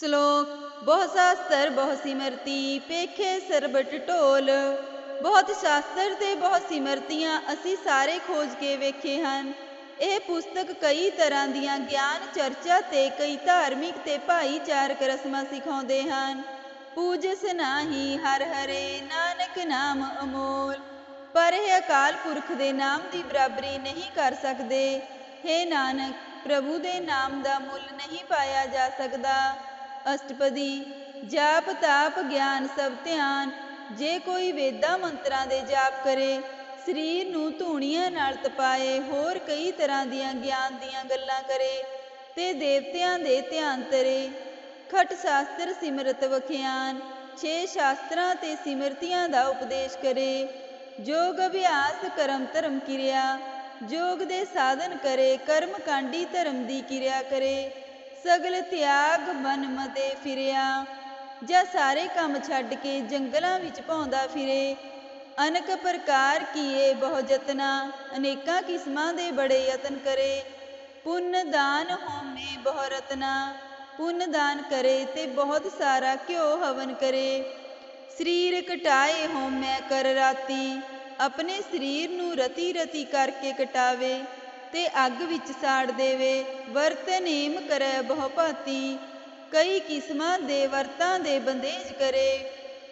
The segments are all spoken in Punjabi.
ਸ਼ਲੋਕ ਬਹੁ ਸ਼ਾਸਤਰ ਬਹੁ ਸਿਮਰਤੀ, ਪੇਖੇ ਸਰਬਟ ਢੋਲ। ਬਹੁਤ ਸ਼ਾਸਤਰ ਤੇ ਬਹੁਤ ਸਿਮਰਤੀਆਂ ਅਸੀਂ ਸਾਰੇ ਖੋਜ ਕੇ ਵੇਖੇ ਹਨ। ਇਹ ਪੁਸਤਕ ਕਈ ਤਰ੍ਹਾਂ ਦੀਆਂ ਗਿਆਨ, ਚਰਚਾ ਤੇ ਕਈ ਧਾਰਮਿਕ ਤੇ ਭਾਈਚਾਰਕ ਰਸਮਾਂ ਸਿਖਾਉਂਦੇ ਹਨ। ਪੂਜਸ ਨਾਹੀ ਹਰ ਹਰੇ, ਨਾਨਕ ਨਾਮ ਅਮੋਲ। ਪਰ ਇਹ ਅਕਾਲ ਪੁਰਖ ਦੇ ਨਾਮ ਦੀ ਬਰਾਬਰੀ ਨਹੀਂ ਕਰ ਸਕਦੇ। हे ਨਾਨਕ, ਪ੍ਰਭੂ ਦੇ ਨਾਮ ਦਾ ਮੁੱਲ ਨਹੀਂ ਪਾਇਆ ਜਾ ਸਕਦਾ। ਅਸ਼ਟਪਦੀ, ਜਾਪ ਤਾਪ ਗਿਆਨ ਸਭ ਧਿਆਨ, ਜੇ ਕੋਈ ਵੇਦਾਂ ਮੰਤਰਾਂ ਦੇ ਜਾਪ ਕਰੇ, ਸਰੀਰ ਨੂੰ ਧੂਣੀਆਂ ਨਾਲ ਤਪਾਏ, ਹੋਰ ਕਈ ਤਰ੍ਹਾਂ ਦੀਆਂ ਗਿਆਨ ਦੀਆਂ ਗੱਲਾਂ ਕਰੇ, ਤੇ ਦੇਵਤਿਆਂ ਦੇ ਧਿਆਨ ਤਰੇ। ਖਟ ਸ਼ਾਸਤਰ ਸਿਮਰਤ ਵਖਿਆਨ, ਛੇ ਸ਼ਾਸਤਰਾਂ ਤੇ ਸਿਮਰਤੀਆਂ ਦਾ ਉਪਦੇਸ਼ ਕਰੇ। ਜੋਗ ਅਭਿਆਸ ਕਰਮ ਧਰਮ ਕਿਰਿਆ, ਜੋਗ ਦੇ ਸਾਧਨ ਕਰੇ, ਕਰਮ ਕਾਂਡੀ ਧਰਮ ਦੀ ਕਿਰਿਆ ਕਰੇ। ਸਗਲ ਤਿਆਗ ਬਨ ਮਤੇ ਫਿਰਿਆ। ਜਾਂ ਸਾਰੇ ਕੰਮ ਛੱਡ ਕੇ ਜੰਗਲਾਂ ਵਿੱਚ ਭੌਂਦਾ ਫਿਰੇ। ਅਨਕ ਪ੍ਰਕਾਰ ਕੀਏ ਬਹੁ ਜਤਨਾ ਅਨੇਕਾਂ ਕਿਸਮਾਂ ਦੇ ਬੜੇ ਯਤਨ ਕਰੇ। ਪੁੰਨ ਦਾਨ ਹੋਮੇ ਬਹੁ ਰਤਨਾ, ਪੁੰਨ ਦਾਨ ਕਰੇ ਤੇ ਬਹੁਤ ਸਾਰਾ ਘਿਓ ਹਵਨ ਕਰੇ। ਸਰੀਰ ਕਟਾਏ ਹੋਮੈ ਕਰ ਰਾਤੀ, ਆਪਣੇ ਸਰੀਰ ਨੂੰ ਰਤੀ ਰਤੀ ਕਰਕੇ ਕਟਾਵੇ ਤੇ ਅੱਗ ਵਿੱਚ ਸਾੜ ਦੇਵੇ, ਵਰਤ ਨੇਮ ਕਰੈ ਬਹੁ ਭਾਤੀ, ਕਈ ਕਿਸਮਾਂ ਦੇ ਵਰਤਾਂ ਦੇ ਬੰਦੇਜ ਕਰੇ,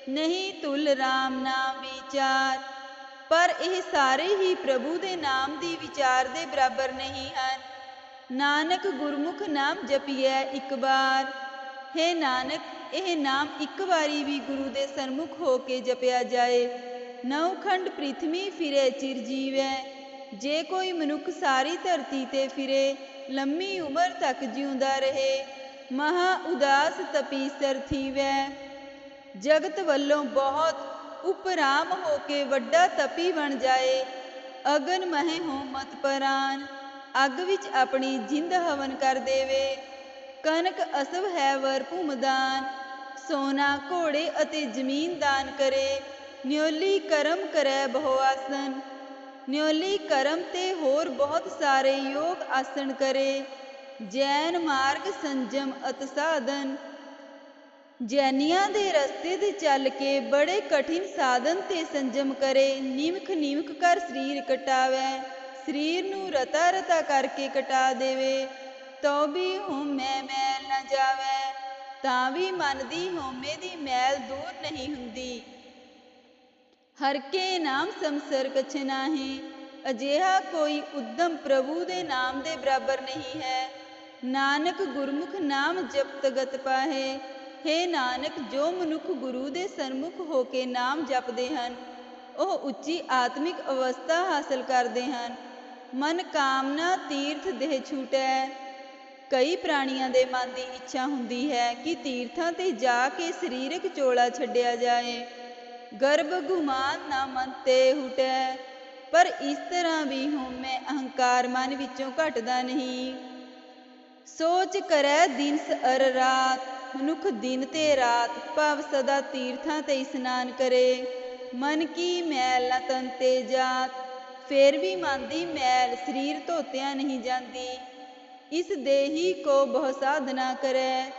ਨਹੀਂ ਤੁਲ RAM ਨਾਮ ਵਿਚਾਰ। ਪਰ ਇਹ ਸਾਰੇ ਹੀ ਪ੍ਰਭੂ ਦੇ ਨਾਮ ਦੀ ਵਿਚਾਰ ਦੇ ਬਰਾਬਰ ਨਹੀਂ ਹਨ। ਨਾਨਕ ਗੁਰਮੁਖ ਨਾਮ ਜਪੀਐ ਇੱਕ ਵਾਰ। ਹੈ ਨਾਨਕ, ਇਹ ਨਾਮ ਇੱਕ ਵਾਰੀ ਵੀ ਗੁਰੂ ਦੇ ਸਨਮੁਖ ਹੋ ਕੇ ਜਪਿਆ ਜਾਏ। ਨੌ ਖੰਡ ਪ੍ਰਿਥਵੀ ਫਿਰੇ ਚਿਰ ਜੀਵੈ। ਜੇ ਕੋਈ ਮਨੁੱਖ ਸਾਰੀ ਧਰਤੀ ਤੇ ਫਿਰੇ, ਲੰਮੀ ਉਮਰ ਤੱਕ ਜਿਉਂਦਾ ਰਹੇ, ਮਹਾ ਉਦਾਸ ਤਪੀਸਰ ਥੀਵੈ। ਜਗਤ ਵੱਲੋਂ ਬਹੁਤ ਉਪਰਾਮ ਹੋ ਕੇ ਵੱਡਾ ਤਪੀ ਬਣ ਜਾਏ, ਅਗਨ ਮਹਿ ਹੋ ਮਤ ਪਰਾਨ, ਅੱਗ ਵਿੱਚ ਆਪਣੀ ਜਿੰਦ ਹਵਨ ਕਰ ਦੇਵੇ। ਕਨਕ ਅਸਵ ਹੈ ਵਰ ਭੂਮਦਾਨ, ਸੋਨਾ ਘੋੜੇ ਅਤੇ ਜ਼ਮੀਨ ਦਾਨ ਕਰੇ, ਨਿਉਲੀ ਕਰਮ ਕਰੈ ਬਹੁ ਆਸਨ। ਨਿਉਲੀ ਕਰਮ ਤੇ ਹੋਰ ਬਹੁਤ ਸਾਰੇ ਯੋਗ ਆਸਣ ਕਰੇ। ਜੈਨ ਮਾਰਗ ਸੰਜਮ ਅਤ ਸਾਧਨ। ਜੈਨੀਆਂ ਦੇ ਰਸਤੇ ਤੇ ਚੱਲ ਕੇ ਬੜੇ ਕਠਿਨ ਸਾਧਨ ਤੇ ਸੰਜਮ ਕਰੇ। ਨਿਮਖ ਨਿਮਖ ਕਰ ਸਰੀਰ ਕਟਾਵੇ। ਸਰੀਰ ਨੂੰ ਰਤਾ ਰਤਾ ਕਰਕੇ ਕਟਾ ਦੇਵੇ। ਤੋ ਵੀ ਹਉਮੈ ਮੈਲ ਨਾ ਜਾਵੇ। ਤਾਂ ਵੀ ਮਨ ਦੀ ਹਉਮੈ ਦੀ ਮੈਲ ਦੂਰ ਨਹੀਂ ਹੁੰਦੀ। ਹਰ ਕੇ ਨਾਮ ਸੰਸਰ ਕਛ ਨਾਹੀ, ਅਜਿਹਾ ਕੋਈ ਉਦਮ ਪ੍ਰਭੂ ਦੇ ਨਾਮ ਦੇ ਬਰਾਬਰ ਨਹੀਂ ਹੈ। ਨਾਨਕ ਗੁਰਮੁਖ ਨਾਮ ਜਪਤ ਗਤ ਪਾਹੇ, ਹੈ ਨਾਨਕ ਜੋ ਮਨੁੱਖ ਗੁਰੂ ਦੇ ਸਨਮੁਖ ਹੋ ਕੇ ਨਾਮ ਜਪਦੇ ਹਨ, ਉਹ ਉੱਚੀ ਆਤਮਿਕ ਅਵਸਥਾ ਹਾਸਲ ਕਰਦੇ ਹਨ। ਮਨ ਕਾਮਨਾ ਤੀਰਥ ਦੇਹ ਛੂਟੈ, ਕਈ ਪ੍ਰਾਣੀਆਂ ਦੇ ਮਨ ਦੀ ਇੱਛਾ ਹੁੰਦੀ ਹੈ ਕਿ ਤੀਰਥਾਂ ਤੇ ਜਾ ਕੇ ਸਰੀਰਕ ਚੋਲਾ ਛੱਡਿਆ ਜਾਏ। ਗਰਭ ਗੁਮਾਨ ਨਾ ਮਨ ਤੇ ਹੁਟੈ, ਪਰ ਇਸ ਤਰ੍ਹਾਂ ਵੀ ਹਉਮੈ ਅਹੰਕਾਰ ਮਨ ਵਿੱਚੋਂ ਘਟਦਾ ਨਹੀਂ। ਸੋਚ ਕਰੈ ਦਿਨ ਅਰ ਰਾਤ, ਮਨੁੱਖ ਦਿਨ ਤੇ ਰਾਤ, ਭਵ ਸਦਾ ਤੀਰਥਾਂ ਤੇ ਇਸਨਾਨ ਕਰੇ। ਮਨ ਕੀ ਮੈਲ ਨਾ ਤਨ ਤੇ ਜਾਤ, ਫੇਰ ਵੀ ਮਨ ਦੀ ਮੈਲ ਸਰੀਰ ਧੋਤਿਆਂ ਨਹੀਂ ਜਾਂਦੀ। ਇਸ ਦੇਹੀ ਕੋ ਬਹੁ ਸਾਧਨਾ ਕਰੈ,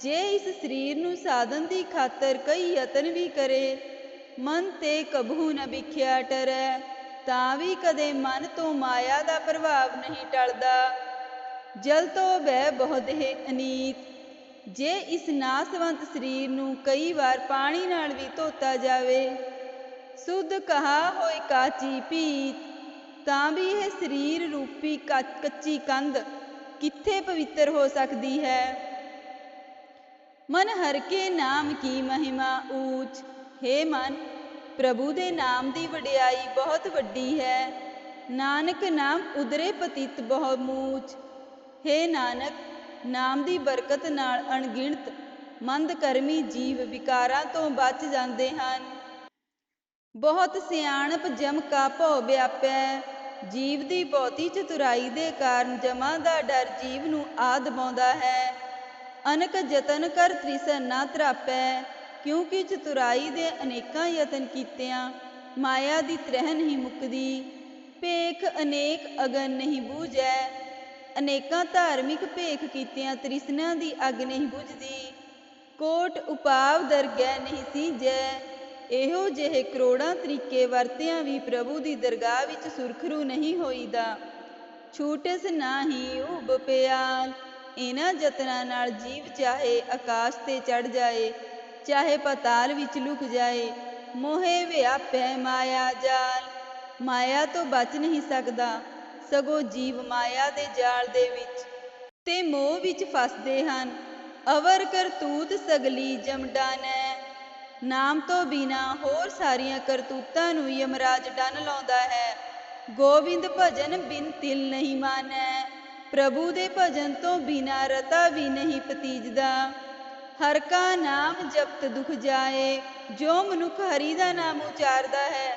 ਜੇ ਇਸ ਸਰੀਰ ਨੂੰ ਸਾਧਨ ਦੀ ਖਾਤਰ ਕਈ ਯਤਨ ਵੀ ਕਰੇ। ਮਨ ਤੇ ਕਬੂ ਨ ਵਿਖਿਆ ਟਰੈ ਤਾਂ ਵੀ ਕਦੇ ਮਨ ਤੋਂ ਮਾਇਆ ਦਾ ਪ੍ਰਭਾਵ ਨਹੀਂ ਟਲਦਾ। ਜਲ ਤੋਂ ਬਹਿ ਬਹੁ ਦੇਹ ਅਨੀਤ, ਜੇ ਇਸ ਨਾਸਵੰਤ ਸਰੀਰ ਨੂੰ ਕਈ ਵਾਰ ਪਾਣੀ ਨਾਲ ਵੀ ਧੋਤਾ ਜਾਵੇ, ਸੁਧ ਕਹਾ ਹੋਏ ਕਾਚੀ ਪੀਤ, ਤਾਂ ਵੀ ਇਹ ਸਰੀਰ ਰੂਪੀ ਕੱਚੀ ਕੰਧ ਕਿੱਥੇ ਪਵਿੱਤਰ ਹੋ ਸਕਦੀ ਹੈ? ਮਨ ਹਰ ਕੇ ਨਾਮ ਕੀ ਮਹਿਮਾ ਊਚ ਹੈ ਮਨ, ਪ੍ਰਭੂ ਦੇ ਨਾਮ ਦੀ ਵਡਿਆਈ ਬਹੁਤ ਵੱਡੀ ਹੈ। ਨਾਨਕ ਨਾਮ ਉਦਰੇ ਪਤਿਤ ਬਹੁ ਮੂਚ। ਹੈ ਨਾਨਕ, ਨਾਮ ਦੀ ਬਰਕਤ ਨਾਲ ਅਣਗਿਣਤ, ਮੰਦ ਕਰਮੀ ਜੀਵ ਵਿਕਾਰਾਂ ਤੋਂ ਬਚ ਜਾਂਦੇ ਹਨ। ਬਹੁਤ ਸਿਆਣਪ ਜਮ ਕਾ ਭਉ ਵਿਆਪੈ। ਜੀਵ ਦੀ ਬਹੁਤੀ ਚਤੁਰਾਈ ਦੇ ਕਾਰਨ ਜਮਾਂ ਦਾ ਡਰ ਜੀਵ ਨੂੰ ਆਦਬਾਉਂਦਾ ਹੈ। ਅਨਕ ਯਤਨ ਕਰ ਤ੍ਰਿਸਨ ਨਾ ਤਰਾਪੈ। ਕਿਉਂਕਿ ਚਤੁਰਾਈ ਦੇ ਅਨੇਕਾਂ ਯਤਨ ਕੀਤਿਆਂ ਮਾਇਆ ਦੀ ਤਰਹ ਨਹੀਂ ਮੁੱਕਦੀ। ਭੇਖ ਅਨੇਕ ਅਗਨ ਨਹੀਂ ਬੂਝੈ। ਅਨੇਕਾਂ ਧਾਰਮਿਕ ਭੇਖ ਕੀਤਿਆਂ ਤ੍ਰਿਸ਼ਨਾ ਦੀ ਅੱਗ ਨਹੀਂ ਬੁਝਦੀ। ਕੋਟ ਉਪਾਵ ਦਰਗਹਿ ਨਹੀਂ ਸੀਜੈ ਇਹੋ ਜਿਹੇ ਕਰੋੜਾਂ ਤਰੀਕੇ ਵਰਤਿਆਂ ਵੀ ਪ੍ਰਭੂ ਦੀ ਦਰਗਾਹ ਵਿੱਚ ਸੁਰਖਰੂ ਨਹੀਂ ਹੋਈਦਾ। ਛੂਟਸ ਨਾਹੀ ਉਬ ਪਿਆਲ। ਇਹਨਾਂ ਯਤਨਾਂ ਨਾਲ ਜੀਵ ਚਾਹੇ ਆਕਾਸ਼ ਤੇ ਚੜ ਜਾਏ। ਚਾਹੇ ਪਤਾਲ ਵਿੱਚ ਲੁਕ ਜਾਏ, ਮੋਹੇ ਵਿਆਪੈ ਮਾਇਆ ਜਾਲ। ਮਾਇਆ ਤੋਂ ਬਚ ਨਹੀਂ ਸਕਦਾ, ਸਗੋਂ ਜੀਵ ਮਾਇਆ ਦੇ ਜਾਲ ਦੇ ਵਿੱਚ। ਤੇ ਮੋਹ ਵਿੱਚ ਫਸਦੇ ਹਨ, ਅਵਰ ਕਰਤੂਤ ਸਗਲੀ ਜਮਡਾਨੈ। ਨਾਮ ਤੋਂ ਬਿਨਾ ਹੋਰ ਸਾਰੀਆਂ ਕਰਤੂਤਾਂ ਨੂੰ ਯਮਰਾਜ ਡੰਨ ਲਾਉਂਦਾ ਹੈ। ਗੋਬਿੰਦ ਭਜਨ ਬਿਨ ਤਿਲ ਨਹੀਂ ਮਾਨੈ, ਪ੍ਰਭੂ ਦੇ ਭਜਨ ਤੋਂ ਬਿਨਾ ਰਤਾ ਵੀ ਨਹੀਂ ਪਤੀਜਦਾ। ਹਰ ਕਾ ਨਾਮ ਜਪਤ ਦੁਖ ਜਾਏ, ਜੋ ਮਨੁੱਖ ਹਰੀ ਦਾ ਨਾਮ ਉਚਾਰਦਾ ਹੈ,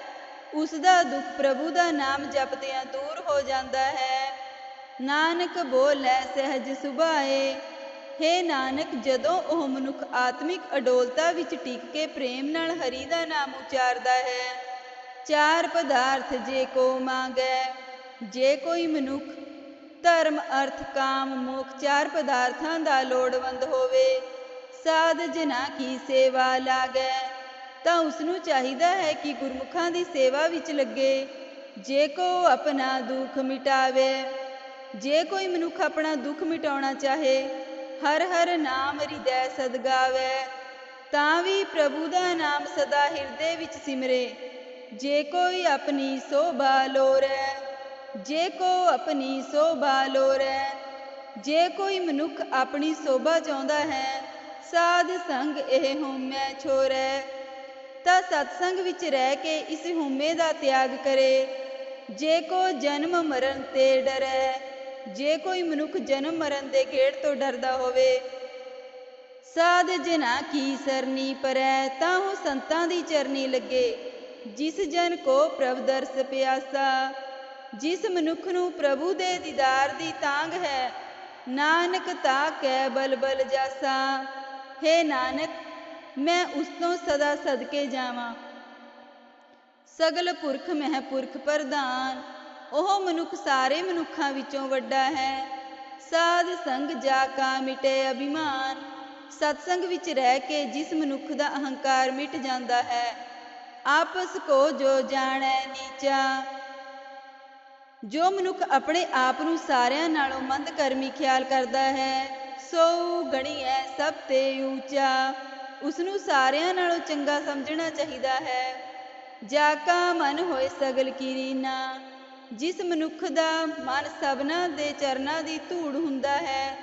ਉਸ ਦਾ ਦੁੱਖ ਪ੍ਰਭੂ ਦਾ ਨਾਮ ਜਪਦਿਆਂ ਦੂਰ ਹੋ ਜਾਂਦਾ ਹੈ। ਨਾਨਕ ਬੋਲੇ ਸਹਿਜ ਸੁਭਾਏ, ਹੇ ਨਾਨਕ, ਜਦੋਂ ਉਹ ਮਨੁੱਖ ਆਤਮਿਕ ਅਡੋਲਤਾ ਵਿੱਚ ਟਿਕ ਕੇ ਪ੍ਰੇਮ ਨਾਲ ਹਰੀ ਦਾ ਨਾਮ ਉਚਾਰਦਾ ਹੈ, ਚਾਰ ਪਦਾਰਥ ਜੇ ਕੋ ਮੰਗੈ, ਜੇ ਕੋਈ ਮਨੁੱਖ ਧਰਮ, ਅਰਥ, ਕਾਮ, ਮੋਖ ਚਾਰ ਪਦਾਰਥਾਂ ਦਾ ਲੋੜਵੰਦ ਹੋਵੇ ਸਾਧ ਜਨਾ ਕੀ ਸੇਵਾ ਲਾਗੈ, ਤਾਂ ਉਸ ਨੂੰ ਚਾਹੀਦਾ ਹੈ ਕਿ ਗੁਰਮੁਖਾਂ ਦੀ ਸੇਵਾ ਵਿੱਚ ਲੱਗੇ। ਜੇ ਕੋ ਆਪਣਾ ਦੁੱਖ ਮਿਟਾਵੇ, ਜੇ ਕੋਈ ਮਨੁੱਖ ਆਪਣਾ ਦੁੱਖ ਮਿਟਾਉਣਾ ਚਾਹੇ, ਹਰ ਹਰ ਨਾਮ ਹਿਰਦੈ ਸਦਗਾਵੇ, ਤਾਂ ਵੀ ਪ੍ਰਭੂ ਦਾ ਨਾਮ ਸਦਾ ਹਿਰਦੇ ਵਿੱਚ ਸਿਮਰੇ। ਜੇ ਕੋਈ ਆਪਣੀ ਸੋਭਾ ਲੋਰੈ, ਜੇ ਕੋ ਆਪਣੀ ਸੋਭਾ ਲੋਰੈ, ਜੇ ਕੋਈ ਮਨੁੱਖ ਆਪਣੀ ਸੋਭਾ ਚਾਹੁੰਦਾ ਹੈ ਸਾਧ ਸੰਗ ਇਹ ਹਉਮੈ ਛੋਰੈ, ਤਾਂ ਸਤਸੰਗ ਵਿੱਚ ਰਹਿ ਕੇ ਇਸ ਹਉਮੈ ਦਾ ਤਿਆਗ ਕਰੇ। ਜੇ ਕੋ ਜਨਮ ਮਰਨ ਤੇ ਡਰੈ, ਜੇ ਕੋਈ ਮਨੁੱਖ ਜਨਮ ਮਰਨ ਦੇ ਗੇੜ ਤੋਂ ਡਰਦਾ ਹੋਵੇ, ਸਾਧ ਜਨਾ ਕੀ ਸਰਨੀ ਪਰੈ, ਤਾਂ ਉਹ ਸੰਤਾਂ ਦੀ ਚਰਨੀ ਲੱਗੇ। ਜਿਸ ਜਨ ਕੋ ਪ੍ਰਭ ਦਰਸ ਪਿਆਸਾ, ਜਿਸ ਮਨੁੱਖ ਨੂੰ ਪ੍ਰਭੂ ਦੇ ਦੀਦਾਰ ਦੀ ਤਾਂਗ ਹੈ, ਨਾਨਕ ਤਾ ਕੈ ਬਲ ਬਲ ਜਾਸਾ। ਹੇ ਨਾਨਕ, ਮੈਂ ਉਸ ਤੋਂ ਸਦਾ ਸਦਕੇ ਜਾਵਾਂ। ਸਗਲ ਪੁਰਖ ਮਹਿ ਪੁਰਖ ਪ੍ਰਧਾਨ, ਉਹ ਮਨੁੱਖ ਸਾਰੇ ਮਨੁੱਖਾਂ ਵਿੱਚੋਂ ਵੱਡਾ ਹੈ। ਸਾਧ ਸੰਗ ਜਾ ਕਾ ਮਿਟੇ ਅਭਿਮਾਨ ਸਤਸੰਗ ਵਿੱਚ ਰਹਿ ਕੇ ਜਿਸ ਮਨੁੱਖ ਦਾ ਅਹੰਕਾਰ ਮਿਟ ਜਾਂਦਾ ਹੈ, ਆਪਸ ਕੋ ਜੋ ਜਾਣੈ ਨੀਚਾ। ਜੋ ਮਨੁੱਖ ਆਪਣੇ ਆਪ ਨੂੰ ਸਾਰਿਆਂ ਨਾਲੋਂ ਮੰਦ ਕਰਮੀ ਖਿਆਲ ਕਰਦਾ ਹੈ ਸੋ ਗਣੀਐ ਸਭ ਤੇ ਉੱਚਾ ਉਸ ਨੂੰ ਸਾਰਿਆਂ ਨਾਲੋਂ ਚੰਗਾ ਸਮਝਣਾ ਚਾਹੀਦਾ ਹੈ। ਜਾ ਕਾ ਮਨ ਹੋਏ ਸਗਲ ਕੀਰੀਨਾ, ਜਿਸ ਮਨੁੱਖ ਦਾ ਮਨ ਸਭਨਾ ਦੇ ਚਰਨਾਂ ਦੀ ਧੂੜ ਹੁੰਦਾ ਹੈ,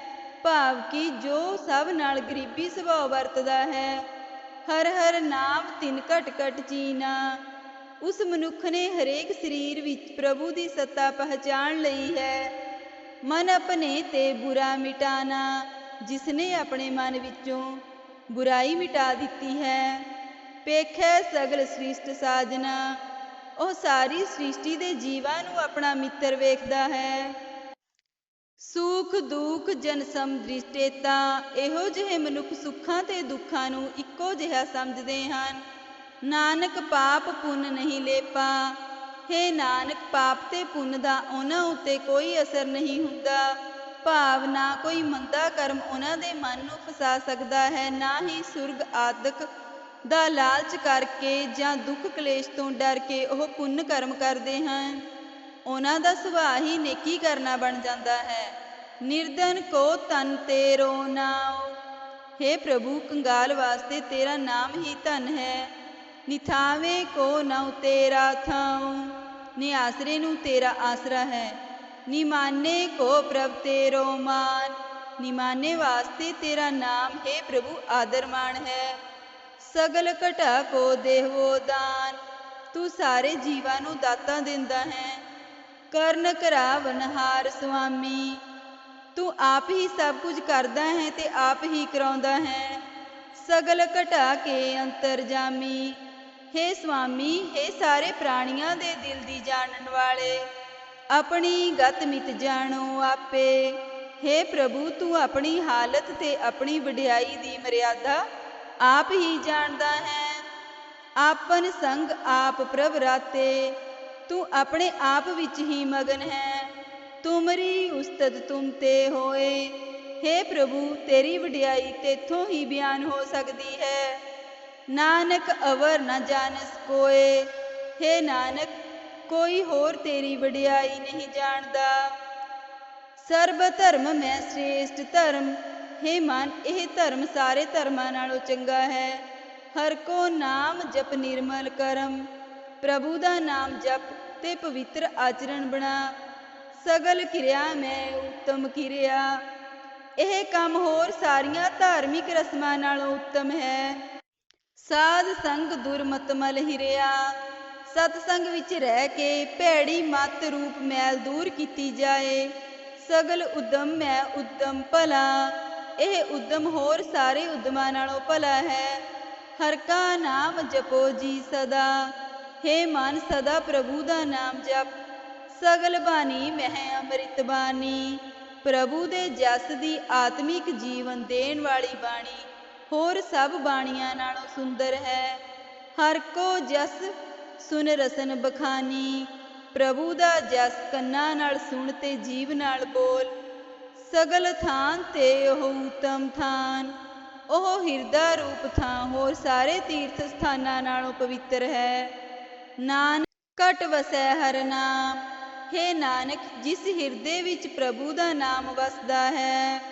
ਭਾਵ ਕਿ ਜੋ ਸਭ ਨਾਲ ਗਰੀਬੀ ਸੁਭਾਅ ਵਰਤਦਾ ਹੈ, ਹਰ ਹਰ ਨਾਮ ਤਿਨ ਘਟ ਘਟ ਚੀਨਾ ਉਸ ਮਨੁੱਖ ਨੇ ਹਰੇਕ ਸਰੀਰ ਵਿੱਚ ਪ੍ਰਭੂ ਦੀ ਸੱਤਾ ਪਹਿਚਾਣ ਲਈ ਹੈ। ਮਨ ਆਪਣੇ ਤੇ ਬੁਰਾ ਮਿਟਾਨਾ, ਜਿਸਨੇ ਆਪਣੇ ਮਨ ਵਿੱਚੋਂ ਬੁਰਾਈ ਮਿਟਾ ਦਿੱਤੀ ਹੈ। ਪੇਖੈ ਸਗਲ ਸ੍ਰਿਸ਼ਟ ਸਾਜਨਾ, ਉਹ ਸਾਰੀ ਸ੍ਰਿਸ਼ਟੀ ਦੇ ਜੀਵਾਂ ਨੂੰ ਆਪਣਾ ਮਿੱਤਰ ਵੇਖਦਾ ਹੈ। ਸੁਖ ਦੁਖ ਜਨ ਸਮ ਦ੍ਰਿਸ਼ਟੇਤਾ ਇਹੋ ਜਿਹੇ ਮਨੁੱਖ ਸੁੱਖਾਂ ਤੇ ਦੁੱਖਾਂ ਨੂੰ ਇੱਕੋ ਜਿਹਾ ਸਮਝਦੇ ਹਨ। ਨਾਨਕ ਪਾਪ ਪੁੰਨ ਨਹੀਂ ਲੇਪਾ ਹੇ ਨਾਨਕ, ਪਾਪ ਤੇ ਪੁੰਨ ਦਾ ਉਹਨਾਂ ਉੱਤੇ ਕੋਈ ਅਸਰ ਨਹੀਂ ਹੁੰਦਾ। ਭਾਵ ਨਾ ਕੋਈ ਮੰਦਾ ਕਰਮ ਉਹਨਾਂ ਦੇ ਮਨ ਨੂੰ ਫਸਾ ਸਕਦਾ ਹੈ, ਨਾ ਹੀ ਸੁਰਗ ਆਦਿਕ ਦਾ ਲਾਲਚ ਕਰਕੇ ਜਾਂ ਦੁੱਖ ਕਲੇਸ਼ ਤੋਂ ਡਰ ਕੇ ਉਹ ਪੁੰਨ ਕਰਮ ਕਰਦੇ ਹਨ। ਉਹਨਾਂ ਦਾ ਸੁਭਾਅ ਹੀ ਨੇਕੀ ਕਰਨਾ ਬਣ ਜਾਂਦਾ ਹੈ। ਨਿਰਦਨ ਕੋ ਤਨ ਤੇਰੋ ਨਾਉ। हे ਪ੍ਰਭੂ, ਕੰਗਾਲ ਵਾਸਤੇ ਤੇਰਾ ਨਾਮ ਹੀ ਧਨ ਹੈ। ਨਿਥਾਵੇ ਕੋ ਨਉ ਤੇਰਾ ਥਾਉ। ਨਿਆਸਰੇ ਨੂੰ ਤੇਰਾ ਆਸਰਾ ਹੈ। ਨਿਮਾਨੇ ਕੋ ਪ੍ਰਭ ਤੇਰੋ ਮਾਨ। ਨਿਮਾਨੇ ਵਾਸਤੇ ਤੇਰਾ ਨਾਮ ਹੈ ਪ੍ਰਭੂ ਆਦਰਮਾਨ ਹੈ। ਸਗਲ ਘਟਾ ਕੋ ਦੇਵੋ ਦਾਨ। ਤੂੰ ਸਾਰੇ ਜੀਵਾਂ ਨੂੰ ਦਾਤਾਂ ਦਿੰਦਾ ਹੈ। ਕਰਨ ਕਰਾਵਨਹਾਰ ਸੁਆਮੀ। ਤੂੰ ਆਪ ਹੀ ਸਭ ਕੁਝ ਕਰਦਾ ਹੈ ਤੇ ਆਪ ਹੀ ਕਰਾਉਂਦਾ ਹੈ। ਸਗਲ ਘਟਾ ਕੇ ਅੰਤਰਜਾਮੀ हे ਸੁਆਮੀ हे ਸਾਰੇ ਪ੍ਰਾਣੀਆਂ ਦੇ ਦਿਲ ਦੀ ਜਾਣਨ ਵਾਲੇ ਆਪਣੀ ਗਤ ਮਿਤ ਜਾਣੋ ਆਪੇ हे ਪ੍ਰਭੂ ਤੂੰ ਆਪਣੀ ਹਾਲਤ ਤੇ ਆਪਣੀ ਵਡਿਆਈ ਦੀ ਮਰਿਆਦਾ ਆਪ ਹੀ ਜਾਣਦਾ ਹੈ ਆਪਨ ਸੰਗ ਆਪ ਪ੍ਰਭ ਰਾਤੇ ਤੂੰ ਆਪਣੇ ਆਪ ਵਿੱਚ ਹੀ ਮਗਨ ਹੈ ਤੁਮਰੀ ਉਸਤਤ ਤੁਮ ਤੇ ਹੋਏ ਹੇ ਪ੍ਰਭੂ ਤੇਰੀ ਵਡਿਆਈ ਤੇਥੋਂ ਹੀ ਬਿਆਨ ਹੋ ਸਕਦੀ ਹੈ ਨਾਨਕ ਅਵਰ ਨ ਜਾਣਸ ਕੋਏ ਹੇ ਨਾਨਕ ਕੋਈ ਹੋਰ ਤੇਰੀ ਵਡਿਆਈ ਨਹੀਂ ਜਾਣਦਾ ਸਰਬ ਧਰਮ ਮੈਂ ਸ੍ਰੇਸ਼ਟ ਧਰਮ ਹੇ ਮਨ ਇਹ ਧਰਮ ਸਾਰੇ ਧਰਮਾਂ ਨਾਲੋਂ ਚੰਗਾ ਹੈ ਹਰ ਕੋ ਨਾਮ ਜਪ ਨਿਰਮਲ ਕਰਮ ਪ੍ਰਭੂ ਦਾ ਨਾਮ ਜਪ ਤੇ ਪਵਿੱਤਰ ਆਚਰਣ ਬਣਾ ਸਗਲ ਕਿਰਿਆ ਮੈਂ ਉੱਤਮ ਕਿਰਿਆ ਇਹ ਕੰਮ ਹੋਰ ਸਾਰੀਆਂ ਧਾਰਮਿਕ ਰਸਮਾਂ ਨਾਲੋਂ ਉੱਤਮ ਹੈ ਸਾਧ ਸੰਗ ਦੁਰਮਤਮਲ ਹਿਰਿਆ। ਸਤ ਸੰਗ ਵਿੱਚ ਰਹਿ ਕੇ ਭੈੜੀ ਮਤ ਰੂਪ ਮੈਲ ਦੂਰ ਕੀਤੀ ਜਾਏ। ਸਗਲ ਉਦਮ ਮੈਂ ਉਦਮ ਭਲਾ। ਇਹ ਉਦਮ ਹੋਰ ਸਾਰੇ ਉਦਮਾਂ ਨਾਲੋਂ ਭਲਾ ਹੈ। ਹਰ ਕਾ ਨਾਮ ਜਪੋ ਜੀ ਸਦਾ। ਹੇ ਮਨ ਸਦਾ ਪ੍ਰਭੂ ਦਾ ਨਾਮ ਜਪ। ਸਗਲ ਬਾਣੀ ਮਹਿ ਅੰਮ੍ਰਿਤ ਬਾਣੀ। ਪ੍ਰਭੂ ਦੇ ਜਸ ਦੀ ਆਤਮਿਕ ਜੀਵਨ ਦੇਣ ਵਾਲੀ ਬਾਣੀ। ਹੋਰ ਸਭ ਬਾਣੀਆਂ ਨਾਲੋਂ ਸੁੰਦਰ ਹੈ। ਹਰ ਕੋ ਜਸ ਸੁਨ ਰਸਨ ਬਖਾਨੀ, ਪ੍ਰਭੂ ਦਾ ਜਸ ਕੰਨਾਂ ਨਾਲ ਸੁਣ ਤੇ ਜੀਵ ਨਾਲ ਬੋਲ। ਸਗਲ ਥਾਨ ਤੇ ਉਹ ਉਤਮ ਥਾਨ, ਉਹ ਹਿਰਦਾ ਰੂਪ ਥਾਂ ਹੋਰ ਸਾਰੇ ਤੀਰਥ ਸਥਾਨਾਂ ਨਾਲੋਂ ਪਵਿੱਤਰ ਹੈ। ਨਾਨਕ ਘਟ ਵਸੈ ਹਰ ਨਾਮ, ਹੇ ਨਾਨਕ ਜਿਸ ਹਿਰਦੇ ਵਿੱਚ ਪ੍ਰਭੂ ਦਾ ਨਾਮ ਵਸਦਾ ਹੈ।